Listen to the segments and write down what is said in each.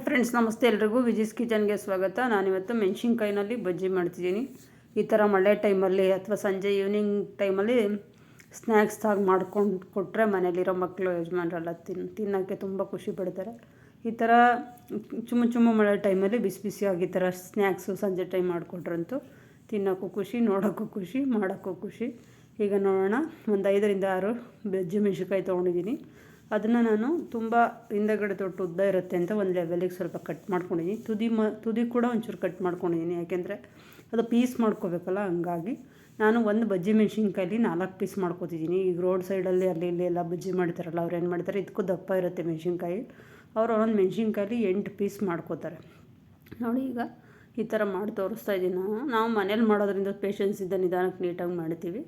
Hi friends ನಮಸ್ತೆ ಎಲ್ರಿಗೂ. ವಿಜಿಸ್ ಕಿಚನ್ಗೆ ಸ್ವಾಗತ. ನಾನಿವತ್ತು ಮೆಣಸಿನ್ಕಾಯಿನಲ್ಲಿ ಬಜ್ಜಿ ಮಾಡ್ತಿದ್ದೀನಿ. ಈ ಥರ ಮಳೆ ಟೈಮಲ್ಲಿ ಅಥವಾ ಸಂಜೆ ಈವ್ನಿಂಗ್ ಟೈಮಲ್ಲಿ ಸ್ನ್ಯಾಕ್ಸ್ ಆಗಿ ಮಾಡ್ಕೊಂಡು ಕೊಟ್ಟರೆ ಮನೇಲಿರೋ ಮಕ್ಕಳು ಯಜಮಾನರೆಲ್ಲ ತಿನ್, ತಿನ್ನೋಕ್ಕೆ ತುಂಬ ಖುಷಿ ಪಡ್ತಾರೆ. ಈ ಥರ ಚುಮ್ಮ ಚುಮ್ಮ ಮಳೆ ಟೈಮಲ್ಲಿ ಬಿಸಿ ಬಿಸಿಯಾಗಿ ಈ ಥರ ಸ್ನ್ಯಾಕ್ಸು ಸಂಜೆ ಟೈಮ್ ಮಾಡಿಕೊಟ್ರಂತೂ ತಿನ್ನೋಕ್ಕೂ ಖುಷಿ, ನೋಡೋಕ್ಕೂ ಖುಷಿ, ಮಾಡೋಕ್ಕೂ ಖುಷಿ. ಈಗ ನೋಡೋಣ. ಒಂದು ಐದರಿಂದ ಆರು ಬಜ್ಜಿ ಮೆಣಸಿನ್ಕಾಯಿ ತೊಗೊಂಡಿದ್ದೀನಿ. ಅದನ್ನು ನಾನು ತುಂಬ ಹಿಂದಗಡೆ ತೊಟ್ಟು ಉದ್ದ ಇರುತ್ತೆ ಅಂತ ಒಂದು ಲೆವೆಲಿಗೆ ಸ್ವಲ್ಪ ಕಟ್ ಮಾಡ್ಕೊಂಡಿದ್ದೀನಿ ತುದಿ ಮ, ತುದಿ ಕೂಡ ಒಂಚೂರು ಕಟ್ ಮಾಡ್ಕೊಂಡಿದ್ದೀನಿ ಯಾಕೆಂದರೆ ಅದು ಪೀಸ್ ಮಾಡ್ಕೋಬೇಕಲ್ಲ, ಹಂಗಾಗಿ ನಾನು ಒಂದು ಬಜ್ಜಿ ಮೆಣಸಿನ್ಕಾಯಲ್ಲಿ ನಾಲ್ಕು ಪೀಸ್ ಮಾಡ್ಕೋತಿದ್ದೀನಿ ಈಗ ರೋಡ್ ಸೈಡಲ್ಲಿ ಅಲ್ಲಿ ಇಲ್ಲಿ ಎಲ್ಲ ಬಜ್ಜಿ ಮಾಡ್ತಾರಲ್ಲ, ಅವ್ರು ಏನು ಮಾಡ್ತಾರೆ? ಇದಕ್ಕೂ ದಪ್ಪ ಇರುತ್ತೆ ಮೆಣಸಿನ್ಕಾಯಿ. ಅವ್ರು ಒಂದೊಂದು ಮೆಣಸಿನ್ಕಾಯಲ್ಲಿ ಎಂಟು ಪೀಸ್ ಮಾಡ್ಕೋತಾರೆ. ನೋಡಿ ಈಗ ಈ ಥರ ಮಾಡಿ ತೋರಿಸ್ತಾ ಇದ್ದೀನಿ ನಾನು. ನಾವು ಮನೇಲಿ ಮಾಡೋದ್ರಿಂದ ಇದ್ದ ನಿಧಾನಕ್ಕೆ ನೀಟಾಗಿ ಮಾಡ್ತೀವಿ.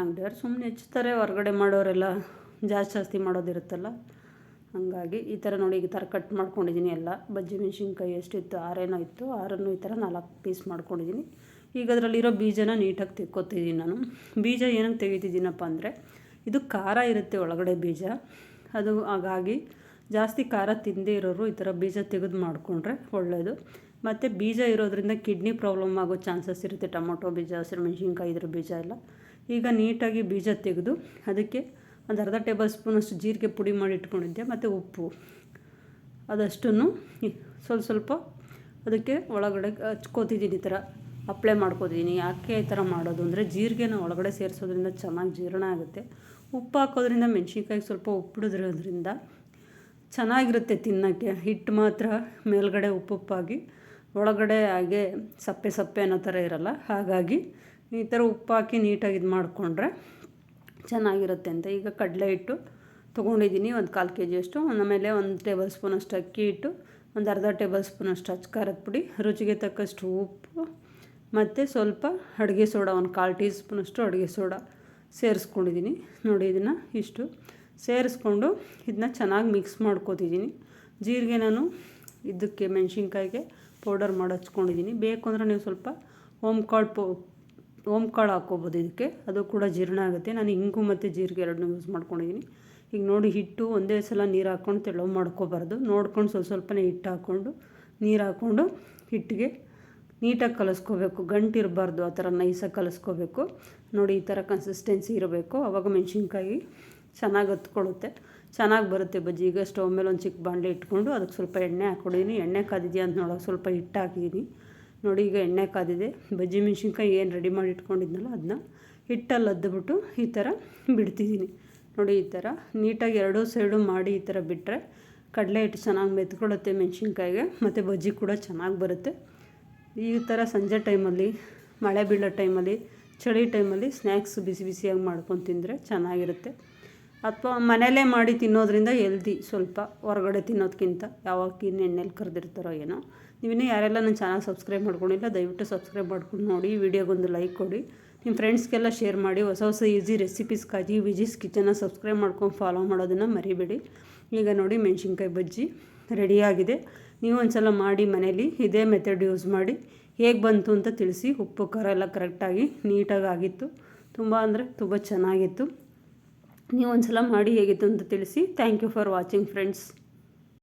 ಅಂಗಡಿಯವ್ರು ಸುಮ್ಮನೆ ಹೆಚ್ಚುತ್ತಾರೆ ಹೊರಗಡೆ ಮಾಡೋರೆಲ್ಲ. ಜಾಸ್ತಿ ಜಾಸ್ತಿ ಮಾಡೋದಿರುತ್ತಲ್ಲ. ಹಾಗಾಗಿ ಈ ಥರ ನೋಡಿ ಈ ಥರ ಕಟ್ ಮಾಡ್ಕೊಂಡಿದ್ದೀನಿ ಎಲ್ಲ. ಬಜ್ಜಿ ಮೆಣಸಿನ್ಕಾಯಿ ಎಷ್ಟಿತ್ತು, ಆರೇನೋ ಇತ್ತು, ಆರನ್ನು ಈ ಥರ ನಾಲ್ಕು ಪೀಸ್ ಮಾಡ್ಕೊಂಡಿದ್ದೀನಿ ಈಗ ಅದರಲ್ಲಿರೋ ಬೀಜನ ನೀಟಾಗಿ ತಿಕ್ಕೋತಿದ್ದೀನಿ ನಾನು. ಬೀಜ ಏನಕ್ಕೆ ತೆಗಿತಿದ್ದೀನಪ್ಪ ಅಂದರೆ, ಇದು ಖಾರ ಇರುತ್ತೆ ಒಳಗಡೆ ಬೀಜ. ಅದು ಹಾಗಾಗಿ ಜಾಸ್ತಿ ಖಾರ ತಿಂದೇ ಇರೋರು ಈ ಥರ ಬೀಜ ತೆಗೆದು ಮಾಡಿಕೊಂಡ್ರೆ ಒಳ್ಳೆಯದು ಮತ್ತು ಬೀಜ ಇರೋದ್ರಿಂದ ಕಿಡ್ನಿ ಪ್ರಾಬ್ಲಮ್ ಆಗೋ ಚಾನ್ಸಸ್ ಇರುತ್ತೆ. ಟೊಮೊಟೊ ಬೀಜ, ಹಸಿರು ಮೆಣಸಿನ್ಕಾಯಿ ಇದ್ರ ಬೀಜ ಎಲ್ಲ. ಈಗ ನೀಟಾಗಿ ಬೀಜ ತೆಗೆದು ಅದಕ್ಕೆ ಒಂದು ಅರ್ಧ ಟೇಬಲ್ ಸ್ಪೂನಷ್ಟು ಜೀರಿಗೆ ಪುಡಿ ಮಾಡಿ ಇಟ್ಕೊಂಡಿದ್ದೆ, ಮತ್ತು ಉಪ್ಪು. ಅದಷ್ಟನ್ನು ಸ್ವಲ್ಪ ಸ್ವಲ್ಪ ಅದಕ್ಕೆ ಒಳಗಡೆ ಹಚ್ಕೋತಿದ್ದೀನಿ ಈ ಥರ ಅಪ್ಲೈ ಮಾಡ್ಕೋತಿದ್ದೀನಿ. ಯಾಕೆ ಈ ಥರ ಮಾಡೋದು ಅಂದರೆ ಜೀರಿಗೆನ ಒಳಗಡೆ ಸೇರಿಸೋದ್ರಿಂದ ಚೆನ್ನಾಗಿ ಜೀರ್ಣ ಆಗುತ್ತೆ. ಉಪ್ಪು ಹಾಕೋದ್ರಿಂದ ಮೆಣ್ಸಿನ್ಕಾಯಿಗೆ ಸ್ವಲ್ಪ ಉಪ್ಪಿಡಿದ್ರೋದ್ರಿಂದ ಚೆನ್ನಾಗಿರುತ್ತೆ ತಿನ್ನೋಕ್ಕೆ. ಹಿಟ್ಟು ಮಾತ್ರ ಮೇಲ್ಗಡೆ ಉಪ್ಪುಪ್ಪಾಗಿ, ಒಳಗಡೆ ಹಾಗೆ ಸಪ್ಪೆ ಸಪ್ಪೆ ಅನ್ನೋ ಥರ ಇರಲ್ಲ. ಹಾಗಾಗಿ ಈ ಥರ ಉಪ್ಪು ಹಾಕಿ ನೀಟಾಗಿ ಇದು ಮಾಡಿಕೊಂಡ್ರೆ ಚೆನ್ನಾಗಿರುತ್ತೆ ಅಂತ ಈಗ ಕಡಲೆ ಹಿಟ್ಟು ತೊಗೊಂಡಿದ್ದೀನಿ ಒಂದು ಕಾಲು ಕೆ ಜಿಯಷ್ಟು ಆಮೇಲೆ ಒಂದು ಟೇಬಲ್ ಸ್ಪೂನಷ್ಟು ಅಕ್ಕಿ ಹಿಟ್ಟು, ಒಂದು ಅರ್ಧ ಟೇಬಲ್ ಸ್ಪೂನಷ್ಟು ಅಚ್ಚ ಖಾರದ ಪುಡಿ, ರುಚಿಗೆ ತಕ್ಕಷ್ಟು ಉಪ್ಪು ಮತ್ತು ಸ್ವಲ್ಪ ಅಡುಗೆ ಸೋಡಾ, ಒಂದು ಕಾಲು ಟೀ ಸ್ಪೂನಷ್ಟು ಅಡುಗೆ ಸೋಡಾ ಸೇರಿಸ್ಕೊಂಡಿದ್ದೀನಿ. ನೋಡಿ ಇದನ್ನು ಇಷ್ಟು ಸೇರಿಸ್ಕೊಂಡು ಇದನ್ನ ಚೆನ್ನಾಗಿ ಮಿಕ್ಸ್ ಮಾಡ್ಕೋತಿದ್ದೀನಿ. ಜೀರಿಗೆ ನಾನು ಇದಕ್ಕೆ ಮೆಣಸಿನ್ಕಾಯಿಗೆ ಪೌಡರ್ ಮಾಡಿ ಹಚ್ಕೊಂಡಿದ್ದೀನಿ. ಬೇಕು ಅಂದರೆ ನೀವು ಸ್ವಲ್ಪ ಓಮ್ ಕಾರ್ಡ್ ಪೌ ಓಮ್ ಕಾಳು ಹಾಕ್ಕೋಬೋದು ಇದಕ್ಕೆ. ಅದು ಕೂಡ ಜೀರ್ಣ ಆಗುತ್ತೆ. ನಾನು ಇಂಗು ಮತ್ತು ಜೀರಿಗೆ ಎರಡನ್ನೂ ಯೂಸ್ ಮಾಡ್ಕೊಂಡಿದ್ದೀನಿ ಈಗ ನೋಡಿ ಹಿಟ್ಟು ಒಂದೇ ಸಲ ನೀರು ಹಾಕ್ಕೊಂಡು ತೆಳು ಮಾಡ್ಕೋಬಾರ್ದು. ನೋಡ್ಕೊಂಡು ಸ್ವಲ್ಪ ಸ್ವಲ್ಪನೇ ಹಿಟ್ಟು ಹಾಕ್ಕೊಂಡು ನೀರು ಹಾಕ್ಕೊಂಡು ಹಿಟ್ಟಿಗೆ ನೀಟಾಗಿ ಕಲಸ್ಕೋಬೇಕು. ಗಂಟು ಇರಬಾರ್ದು ಆ ಥರ ನೈಸಾಗಿ ಕಲಸ್ಕೋಬೇಕು. ನೋಡಿ ಈ ಥರ ಕನ್ಸಿಸ್ಟೆನ್ಸಿ ಇರಬೇಕು. ಆವಾಗ ಮೆಣಸಿನ್ಕಾಯಿ ಚೆನ್ನಾಗಿ ಹತ್ಕೊಳ್ಳುತ್ತೆ. ಚೆನ್ನಾಗಿ ಬರುತ್ತೆ ಬಜ್ಜಿ. ಈಗ ಸ್ಟವ್ ಮೇಲೆ ಒಂದು ಚಿಕ್ಕ ಬಾಣಲೆ ಇಟ್ಕೊಂಡು ಅದಕ್ಕೆ ಸ್ವಲ್ಪ ಎಣ್ಣೆ ಹಾಕ್ಕೊಂಡಿದ್ದೀನಿ ಎಣ್ಣೆ ಕಾದಿದೆಯಾ ಅಂತ ನೋಡೋಕೆ ಸ್ವಲ್ಪ ಹಿಟ್ಟು ಹಾಕಿದ್ದೀನಿ ನೋಡಿ ಈಗ ಎಣ್ಣೆ ಕಾದಿದೆ. ಬಜ್ಜಿ ಮೆಣಸಿನ್ಕಾಯಿ ಏನು ರೆಡಿ ಮಾಡಿ ಇಟ್ಕೊಂಡಿದ್ನಲ್ಲ ಅದನ್ನ ಹಿಟ್ಟಲ್ಲಿ ಅದ್ದುಬಿಟ್ಟು ಈ ಥರ ಬಿಡ್ತಿದ್ದೀನಿ. ನೋಡಿ ಈ ಥರ ನೀಟಾಗಿ ಎರಡೂ ಸೈಡು ಮಾಡಿ ಈ ಥರ ಬಿಟ್ಟರೆ ಕಡಲೆ ಹಿಟ್ಟು ಚೆನ್ನಾಗಿ ಮೆತ್ಕೊಳ್ಳುತ್ತೆ ಮೆಣಸಿನ್ಕಾಯಿಗೆ, ಮತ್ತು ಬಜ್ಜಿ ಕೂಡ ಚೆನ್ನಾಗಿ ಬರುತ್ತೆ. ಈ ಥರ ಸಂಜೆ ಟೈಮಲ್ಲಿ ಮಳೆ ಬೀಳೋ ಟೈಮಲ್ಲಿ ಚಳಿ ಟೈಮಲ್ಲಿ ಸ್ನ್ಯಾಕ್ಸ್ ಬಿಸಿ ಬಿಸಿಯಾಗಿ ಮಾಡ್ಕೊಂಡು ತಿಂದರೆ ಚೆನ್ನಾಗಿರುತ್ತೆ. ಅಥವಾ ಮನೆಯಲ್ಲೇ ಮಾಡಿ ತಿನ್ನೋದ್ರಿಂದ ಎಲ್ದಿ ಸ್ವಲ್ಪ ಹೊರಗಡೆ ತಿನ್ನೋದಕ್ಕಿಂತ ಯಾವಾಗ ಎಣ್ಣೆಲಿ ಕರೆದಿರ್ತಾರೋ ಏನೋ ನೀವಿನ್ನೂ ಯಾರೆಲ್ಲ ನನ್ನ ಚಾನಲ್ ಸಬ್ಸ್ಕ್ರೈಬ್ ಮಾಡ್ಕೊಂಡಿಲ್ಲ, ದಯವಿಟ್ಟು ಸಬ್ಸ್ಕ್ರೈಬ್ ಮಾಡ್ಕೊಂಡು ನೋಡಿ. ವಿಡಿಯೋಗೊಂದು ಲೈಕ್ ಕೊಡಿ. ನಿಮ್ಮ ಫ್ರೆಂಡ್ಸ್ಗೆಲ್ಲ ಶೇರ್ ಮಾಡಿ. ಹೊಸ ಹೊಸ ಈಸಿ ರೆಸಿಪೀಸ್ಗಾಗಿ ವಿಜಿಸ್ ಕಿಚನ್ನ ಸಬ್ಸ್ಕ್ರೈಬ್ ಮಾಡ್ಕೊಂಡು ಫಾಲೋ ಮಾಡೋದನ್ನು ಮರಿಬೇಡಿ. ಈಗ ನೋಡಿ ಮೆಣಸಿನ್ಕಾಯಿ ಬಜ್ಜಿ ರೆಡಿಯಾಗಿದೆ ನೀವು ಒಂದು ಸಲ ಮಾಡಿ ಮನೇಲಿ ಇದೇ ಮೆಥಡ್ ಯೂಸ್ ಮಾಡಿ. ಹೇಗೆ ಬಂತು ಅಂತ ತಿಳಿಸಿ. ಉಪ್ಪು, ಖಾರ ಎಲ್ಲ ಕರೆಕ್ಟಾಗಿ ನೀಟಾಗಿ ಆಗಿತ್ತು. ತುಂಬ ಅಂದರೆ ತುಂಬ ಚೆನ್ನಾಗಿತ್ತು. ನೀವು ಒಂದು ಸಲ ಮಾಡಿ ಹೇಗಿತ್ತು ಅಂತ ತಿಳಿಸಿ. Thank you for watching friends